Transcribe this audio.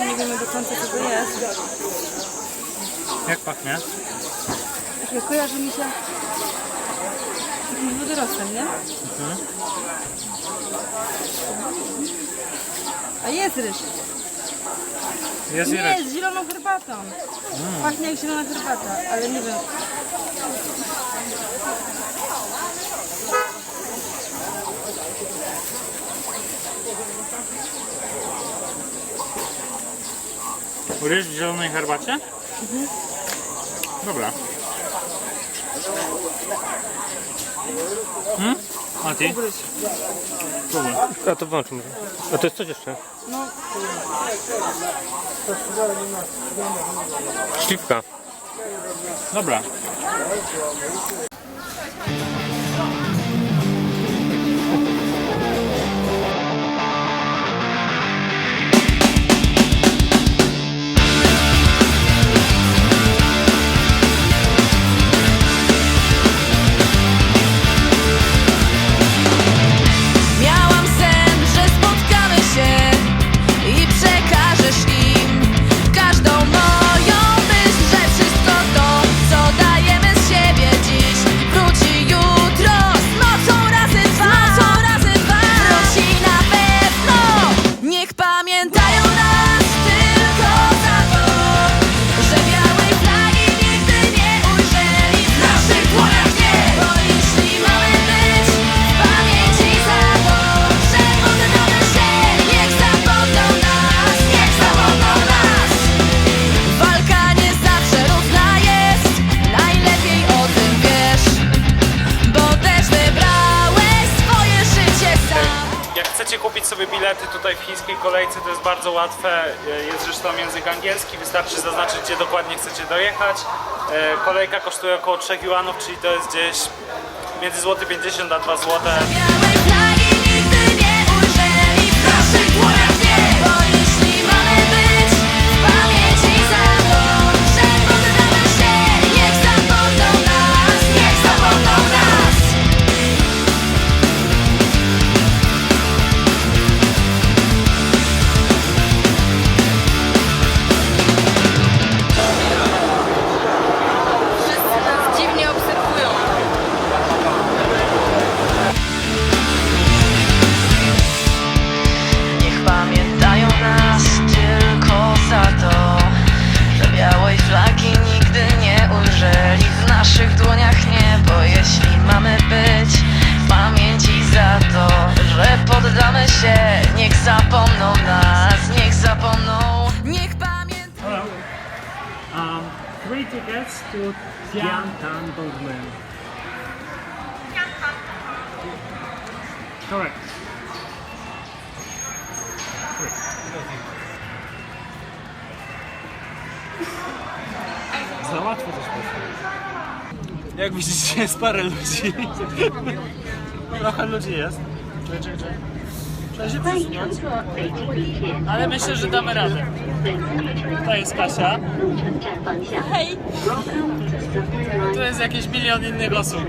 jeszcze nie wiemy do końca co to jest. Jak pachnie? Takie kojarzy mi się takim wodorostem, nie? A jest ryż. Jest i Nie, ryż. z zieloną herbatą. Pachnie jak zielona herbata, ale nie wiem. Ryż w zielonej herbacie? Dobra. Hmm? A ty? A to włącz może. A to jest coś jeszcze? No, Śliwka. Dobra. Sobie bilety tutaj w chińskiej kolejce, to jest bardzo łatwe. Jest zresztą język angielski, wystarczy zaznaczyć, gdzie dokładnie chcecie dojechać. E, Kolejka kosztuje około 3 juanów, czyli to jest gdzieś między złoty 50 a 2 złote. Poddamy się, niech zapomną nas, niech zapomną, niech pamiętają. Hello. Um, three tickets to Tiantan Dongmen. Correct. Za łatwo też poszło. Jak widzicie jest parę ludzi. Trochę ludzi jest. Czekaj, czekaj, czekaj. Przesunąć. Ale myślę, że damy radę. To jest Kasia. Hej! Tu jest jakiś milion innych osób.